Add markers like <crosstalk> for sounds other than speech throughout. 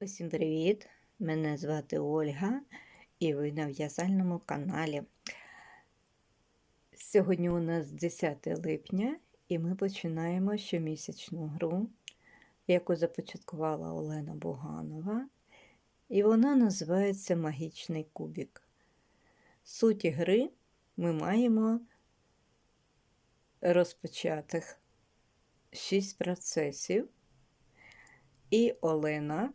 Усім привіт! Мене звати Ольга, і ви на в'язальному каналі. Сьогодні у нас 10 липня, і ми починаємо щомісячну гру, яку започаткувала Олена Буганова, і вона називається Магічний кубік. Суть гри ми маємо розпочатих 6 процесів, і Олена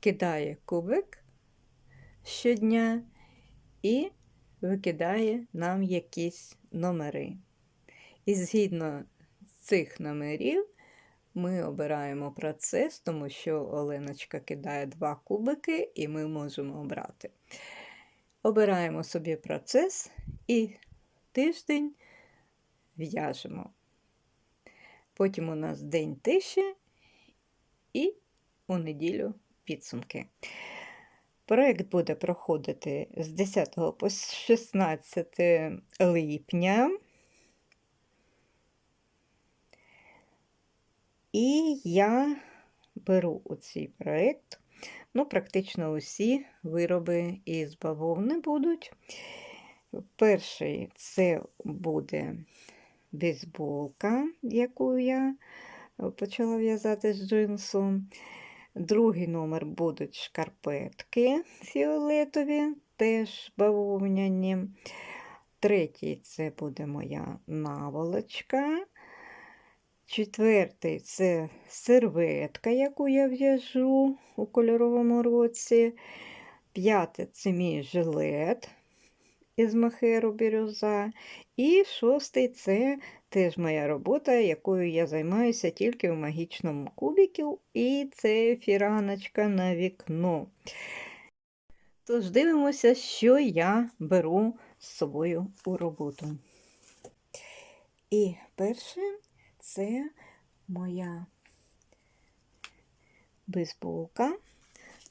кидає кубик щодня і викидає нам якісь номери. І згідно цих номерів ми обираємо процес, тому що Оленочка кидає два кубики, і ми можемо обрати. Обираємо собі процес і тиждень в'яжемо. Потім у нас день тиші і у неділю підсумки. Проєкт буде проходити з 10 по 16 липня. І я беру у цей проєкт, ну, практично усі вироби із бавовни будуть. Перший це буде бейсболка, яку я почала в'язати з джинсу. Другий номер будуть шкарпетки фіолетові, теж бавовняні. Третій це буде моя наволочка. Четвертий це серветка, яку я в'яжу у кольоровому році. П'яте це мій жилет із махеру бірюза. І шостий це теж моя робота, якою я займаюся тільки в магічному кубіку, і це фіраночка на вікно. Тож дивимося, що я беру з собою у роботу. І перше це моя бейсболка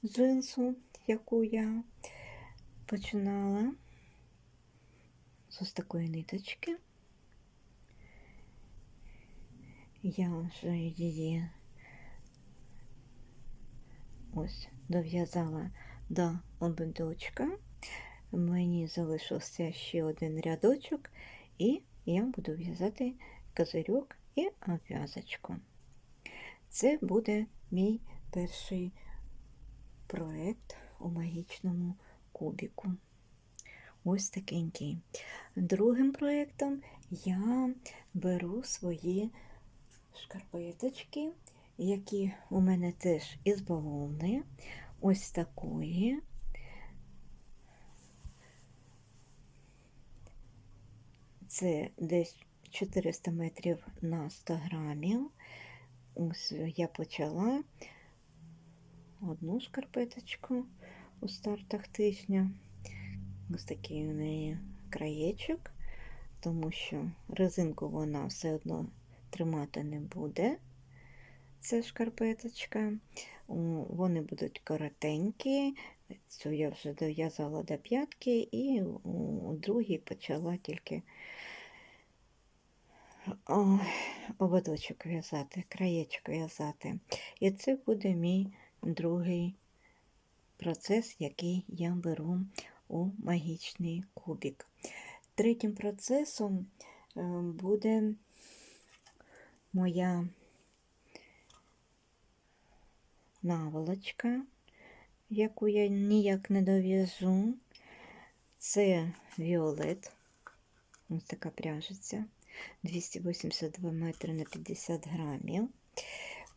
джинсу, яку я починала з такої ниточки. Я вже її ось дов'язала до ободочка. Мені залишився ще один рядочок, і я буду в'язати козирьок і обв'язочку. Це буде мій перший проєкт у магічному кубіку. Ось такенький. Другим проєктом я беру свої шкарпеточки, які у мене теж із бавовни, ось такої. Це десь 400 метрів на 100 грамів. Ось я почала одну шкарпеточку у стартах тижня. Ось такий у неї краєчок, тому що резинку вона все одно тримати не буде. Це шкарпеточка. Вони будуть коротенькі. Цю я вже дов'язала до п'ятки і у другій почала тільки ободочок в'язати, краєчок в'язати. І це буде мій другий процес, який я беру у магічний кубик. Третім процесом е, буде моя наволочка, яку я ніяк не дов'яжу. Це Віолет, ось така пряжиця, 282 метри на 50 грамів.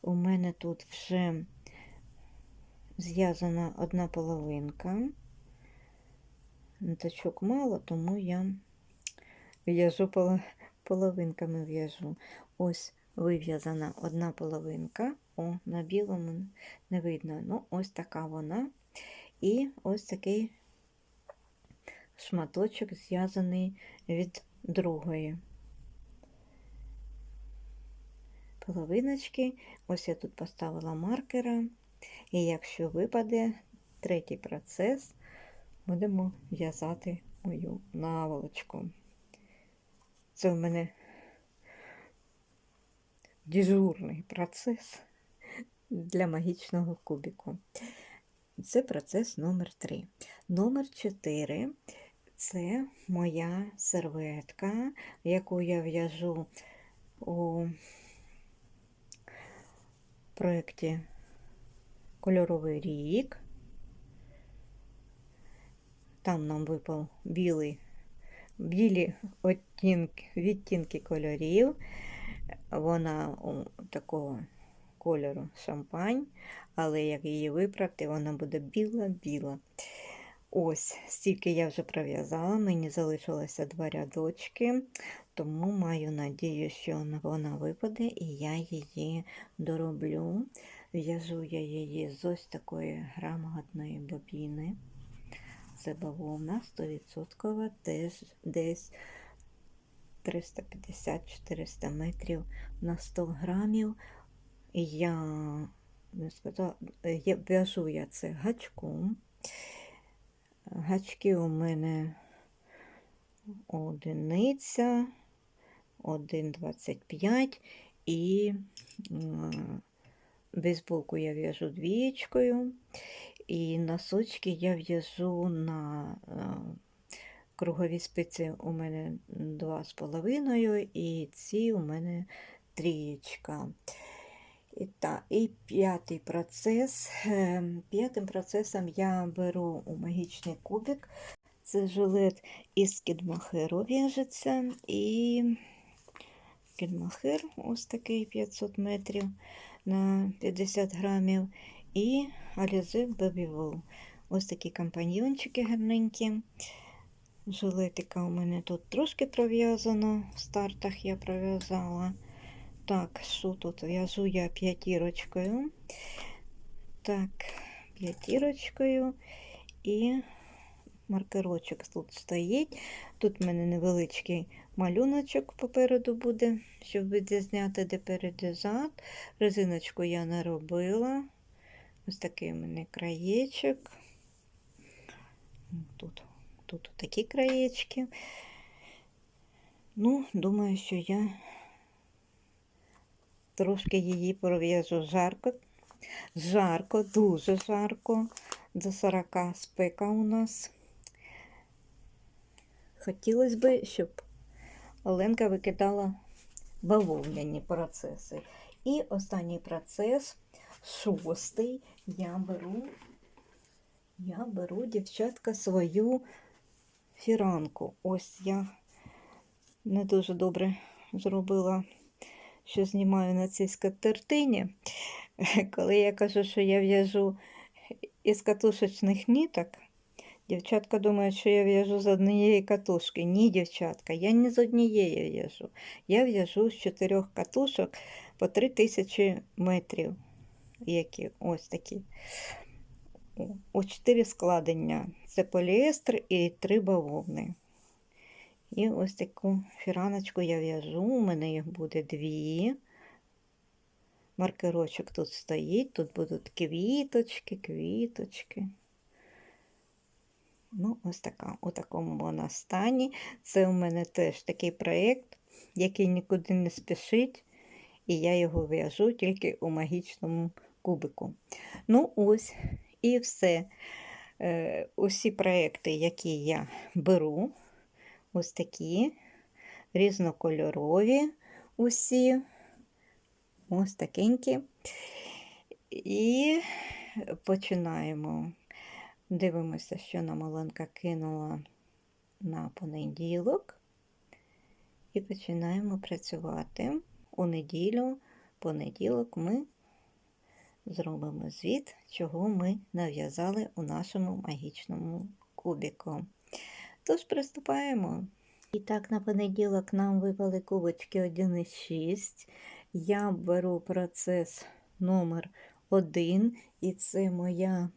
У мене тут вже зв'язана одна половинка. Ниточок мало, тому я в'яжу половинками в'яжу. Ось вив'язана одна половинка, о, на білому не видно. Ну, ось така вона. І ось такий шматочок зв'язаний від другої половиночки. Ось я тут поставила маркера, і якщо випаде третій процес, будемо в'язати мою наволочку. Це в мене дежурний процес. для магічного кубіку. Це процес номер 3. Номер 4 це моя серветка, яку я в'яжу у проєкті Кольоровий рік. Там нам випав білий, білі оттінки, відтінки кольорів. Вона такого кольору шампань, але як її випрати, вона буде біла-біла. Ось, стільки я вже пров'язала, мені залишилося два рядочки, тому маю надію, що вона випаде і я її дороблю. В'яжу я її з ось такої грамотної бобіни. Це бавовна 100%, теж десь 350-400 метрів на 100 грамів. Я не сказала, я в'яжу я це гачком. Гачки у мене одиниця, 1,25 і бейсболку я в'яжу двієчкою. І носочки я в'яжу на кругові спиці у мене 2,5 і ці у мене трієчка. І, та, і п'ятий процес. ем, П'ятим процесом я беру у магічний кубик. Це жилет із кідмахеру в'яжеться. І кідмахер ось такий 500 метрів на 50 грамів. І Baby Wool. Ось такі компаньйончики гарненькі. Жилетика у мене тут трошки пров'язано. В стартах я пров'язала. Так, що тут в'яжу я п'ятірочкою. Так, п'ятірочкою і маркерочок тут стоїть. Тут в мене невеличкий малюночок попереду буде, щоб відрізняти, де перед зад. Резиночку я не робила. Ось такий у мене краєчок. Тут, тут такі краєчки. Ну, думаю, що я трошки її пров'яжу жарко. Жарко, дуже жарко. До 40 спека у нас. Хотілося б, щоб Оленка викидала бавовняні процеси. І останній процес, шостий, я беру, я беру, дівчатка, свою фіранку. Ось я не дуже добре зробила що знімаю на цій скатертині, <laughs> коли я кажу, що я в'яжу із катушечних ніток, дівчатка думають, що я в'яжу з однієї катушки. Ні, дівчатка, я не з однієї в'яжу. Я в'яжу з чотирьох катушок по 3000 метрів. Які ось такі. О, чотири складення. Це поліестр і три бавовни. І ось таку фіраночку я в'яжу, у мене їх буде дві. Маркерочок тут стоїть, тут будуть квіточки, квіточки. Ну, ось така, у такому вона стані. Це у мене теж такий проєкт, який нікуди не спішить, і я його в'яжу тільки у магічному кубику. Ну, ось і все. Е, Усі проєкти, які я беру, ось такі різнокольорові усі, ось такенькі. І починаємо. Дивимося, що нам Оленка кинула на понеділок. І починаємо працювати. У неділю, понеділок ми зробимо звіт, чого ми нав'язали у нашому магічному кубіку. Тож приступаємо. І так, на понеділок нам випали кубочки 1,6. Я беру процес номер 1 і це моя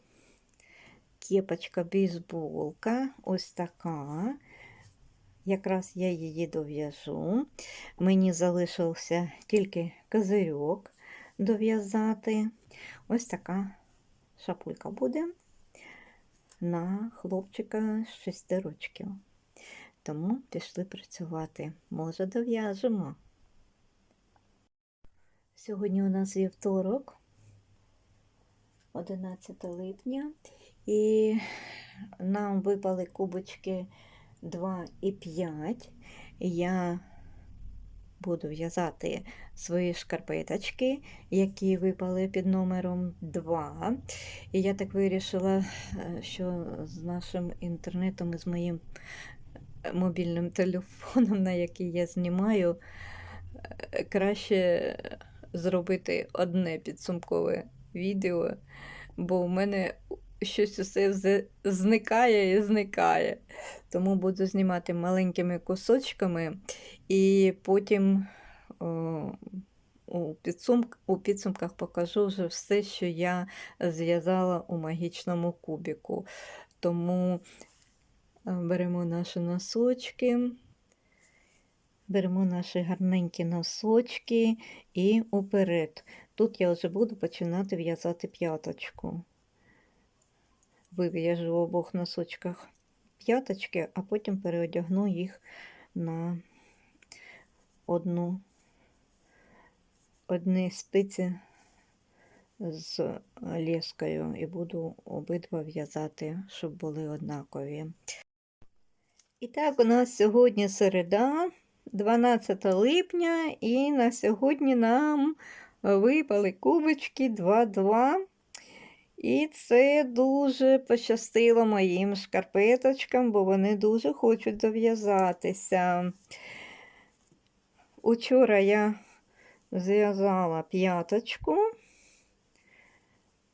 кепочка бейсболка. Ось така. Якраз я її дов'яжу. Мені залишився тільки козирьок дов'язати. Ось така шапулька буде на хлопчика з 6 років. Тому пішли працювати. Може, дов'яжемо. Сьогодні у нас вівторок, 11 липня, і нам випали кубочки 2 і 5. Я буду в'язати свої шкарпеточки, які випали під номером 2. І я так вирішила, е, що з нашим інтернетом і з моїм е, мобільним телефоном, на який я знімаю, е, краще зробити одне підсумкове відео, бо в мене щось усе зникає і зникає. Тому буду знімати маленькими кусочками і потім о, у, підсумк, у підсумках покажу вже все, що я зв'язала у магічному кубіку. Тому е, беремо наші носочки. Беремо наші гарненькі носочки і уперед. Тут я вже буду починати в'язати п'яточку. Вив'яжу в обох носочках п'яточки, а потім переодягну їх на одну одні спиці з лескою і буду обидва в'язати, щоб були однакові. І так, у нас сьогодні середа, 12 липня, і на сьогодні нам випали кубочки 2-2. І це дуже пощастило моїм шкарпеточкам, бо вони дуже хочуть дов'язатися. Учора я зв'язала п'яточку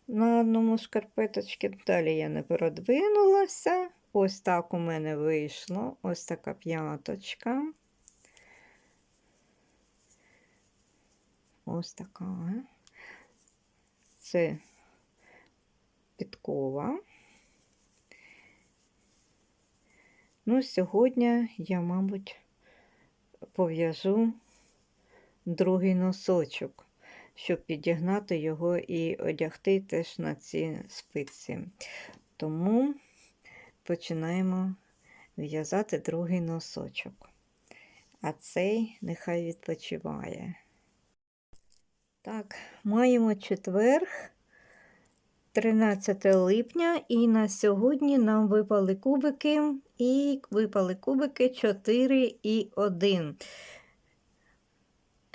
на одному шкарпеточці, далі я не продвинулася. Ось так у мене вийшло. Ось така п'яточка. Ось така. Це підкова. Ну, сьогодні я, мабуть, пов'яжу другий носочок, щоб підігнати його і одягти теж на ці спиці. Тому починаємо в'язати другий носочок. А цей нехай відпочиває. Так, маємо четверг. 13 липня, і на сьогодні нам випали кубики, і випали кубики 4 і 1.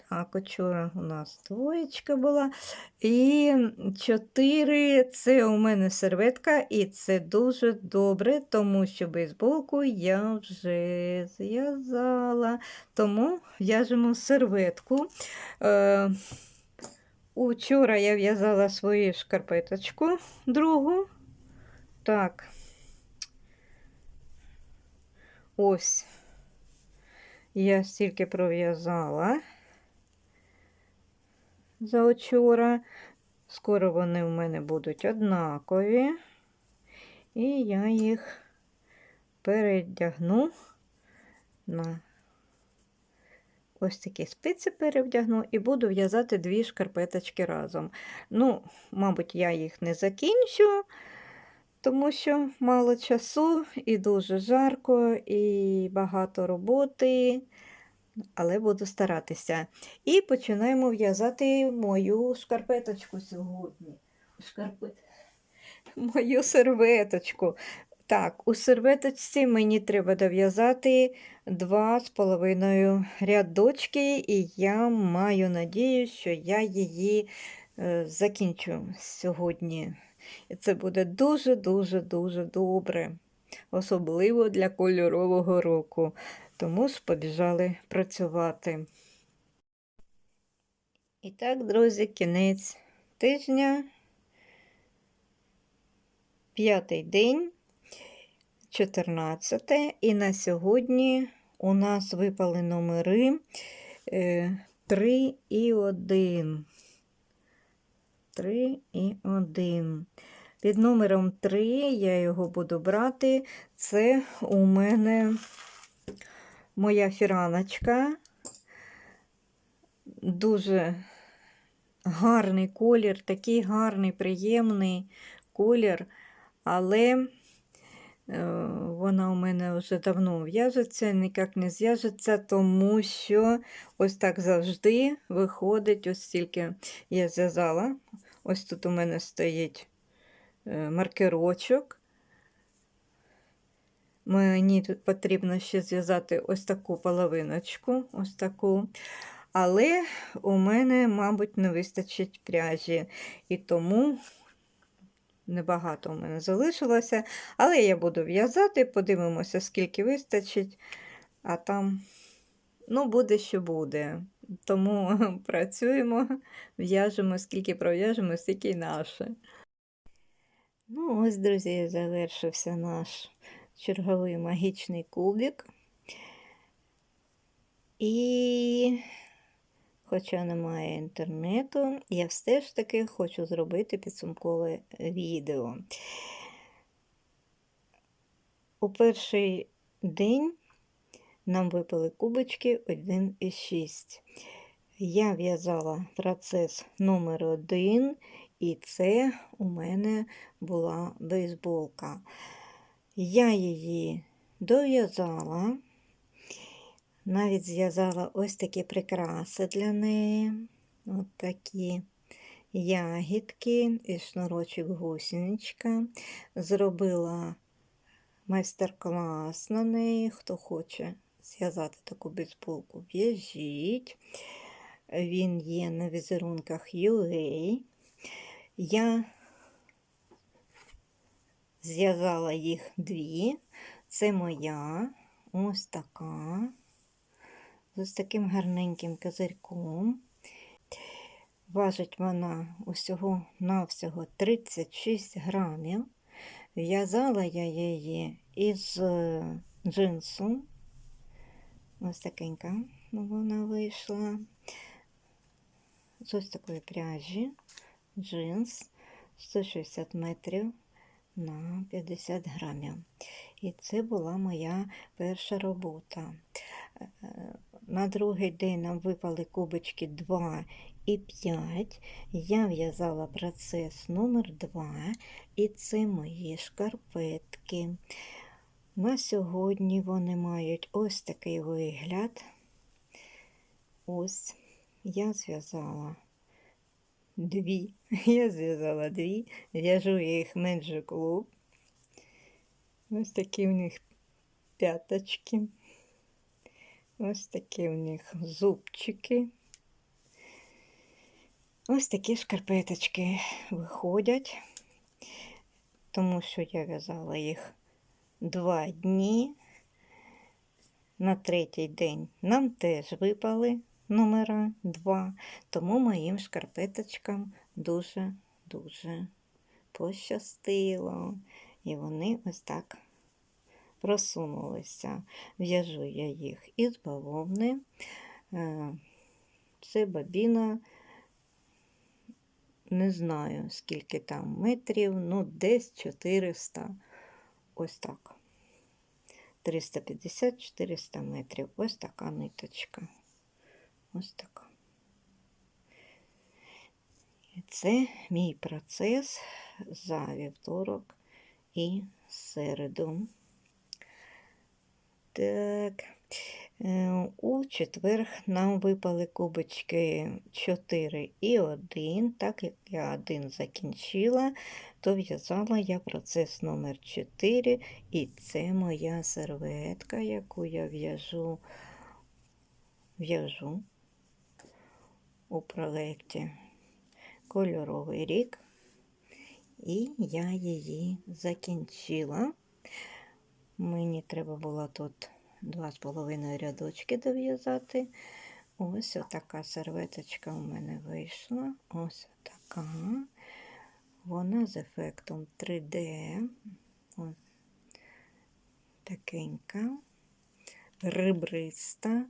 Так, учора у нас двоєчка була. І 4 це у мене серветка, і це дуже добре, тому що бейсболку я вже зв'язала. Тому в'яжемо серветку. Е, Учора я в'язала свою шкарпеточку другу. Так. Ось я стільки пров'язала за учора. Скоро вони в мене будуть однакові. І я їх передягну на ось такі спиці перевдягну і буду в'язати дві шкарпеточки разом. Ну, мабуть, я їх не закінчу, тому що мало часу і дуже жарко, і багато роботи, але буду старатися. І починаємо в'язати мою шкарпеточку сьогодні. Шкарпет... <laughs> Мою серветочку. Так, у серветочці мені треба дов'язати два з половиною рядочки, і я маю надію, що я її е, закінчу сьогодні. І це буде дуже-дуже-дуже добре, особливо для кольорового року. Тому ж побіжали працювати. І так, друзі, кінець тижня, п'ятий день. 14. І на сьогодні у нас випали номери 3 і 1. 3 і 1. Під номером 3 я його буду брати. Це у мене моя фіраночка. Дуже гарний колір, такий гарний, приємний колір, але Е, Вона у мене вже давно в'яжеться, ніяк не зв'яжеться, тому що ось так завжди виходить, ось тільки я зв'язала. Ось тут у мене стоїть е, маркерочок. Мені тут потрібно ще зв'язати ось таку половиночку, ось таку. Але у мене, мабуть, не вистачить пряжі. І тому небагато у мене залишилося. Але я буду в'язати, подивимося, скільки вистачить, а там, ну, буде, що буде. Тому <laughs> працюємо, в'яжемо, скільки пров'яжемо, стільки й наше. Ну, ось, друзі, завершився наш черговий магічний кубик. І, хоча немає інтернету, я все ж таки хочу зробити підсумкове відео. У перший день нам випали кубочки 1,6. Я в'язала процес номер 1 і це у мене була бейсболка. Я її дов'язала, навіть зв'язала ось такі прикраси для неї. От такі ягідки і шнурочок гусеничка. Зробила майстер-клас на неї. Хто хоче зв'язати таку бейсболку, в'яжіть. Він є на візерунках UA. Я зв'язала їх дві. Це моя, ось така, з таким гарненьким козирьком. Важить вона усього навсього 36 грамів. В'язала я її із е, джинсу. Ось такенька вона вийшла. З ось такої пряжі, джинс 160 метрів на 50 грамів. І це була моя перша робота. На другий день нам випали кубочки 2 і 5. Я в'язала процес номер 2 і це мої шкарпетки. На сьогодні вони мають ось такий вигляд. Ось я зв'язала дві. <laughs> Я зв'язала дві, в'яжу їх Magic Loop. Ось такі у них п'яточки. Ось такі у них зубчики. Ось такі шкарпеточки виходять, тому що я в'язала їх два дні. На третій день нам теж випали номера 2, тому моїм шкарпеточкам дуже-дуже пощастило. І вони ось так просунулися. В'яжу я їх із бавовни. Е, Це бабіна, не знаю, скільки там метрів, ну, десь 400. Ось так. 350-400 метрів. Ось така ниточка. Ось така. І це мій процес за вівторок і середу. Так, е, у четвер нам випали кубочки 4 і 1. Так як я один закінчила, то в'язала я процес номер 4 і це моя серветка, яку я в'яжу в'яжу у проєкті Кольоровий рік, і я її закінчила. Мені треба було тут 2,5 рядочки дов'язати. Ось така серветочка у мене вийшла. Ось така. Вона з ефектом 3D. Ось такенька, ребриста.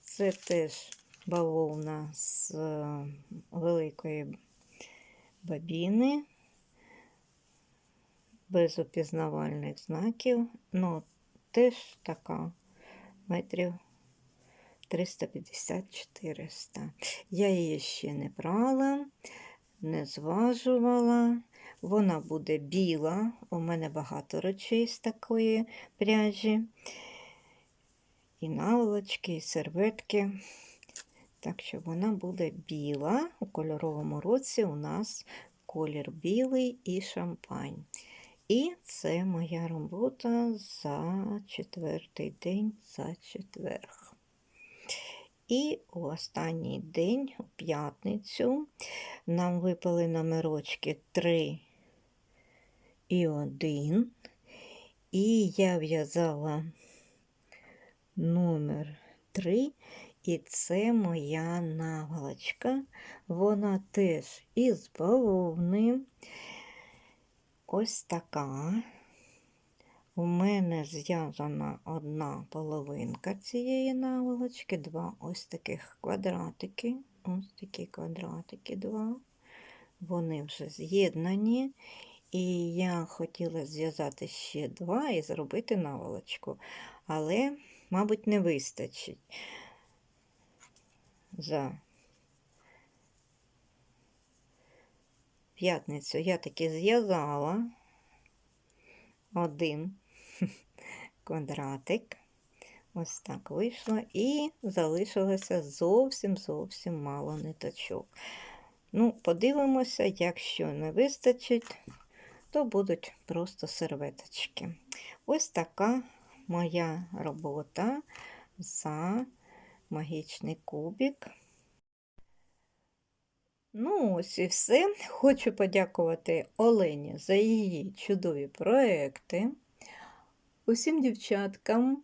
Це теж бавовна з е, великої бабіни, без опізнавальних знаків. Ну, теж така метрів 350-400. Я її ще не брала, не зважувала. Вона буде біла, у мене багато речей з такої пряжі. І наволочки, і серветки. Так що вона буде біла. У кольоровому році у нас колір білий і шампань. І це моя робота за четвертий день за четверг. І у останній день, у п'ятницю, нам випали номерочки 3 і 1. І я в'язала номер 3, і це моя наволочка. Вона теж із бавовни. Ось така. У мене зв'язана одна половинка цієї наволочки, два ось таких квадратики. Ось такі квадратики два. Вони вже з'єднані. І я хотіла зв'язати ще два і зробити наволочку. Але, мабуть, не вистачить. За п'ятницю я таки зв'язала один <laughs> квадратик. Ось так вийшло. І залишилося зовсім зовсім мало ниточок. Ну, подивимося, якщо не вистачить, то будуть просто серветочки. Ось така моя робота за магічний кубик. Ну, ось і все. Хочу подякувати Олені за її чудові проекти. Усім дівчаткам,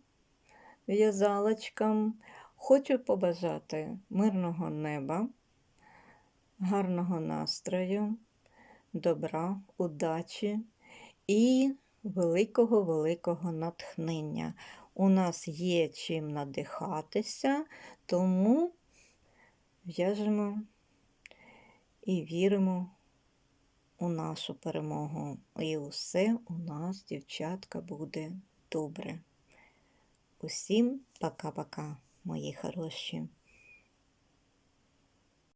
в'язалочкам хочу побажати мирного неба, гарного настрою, добра, удачі і великого-великого натхнення. У нас є чим надихатися, тому в'яжемо і віримо у нашу перемогу. І усе у нас, дівчатка, буде добре. Усім пока-пока, мої хороші.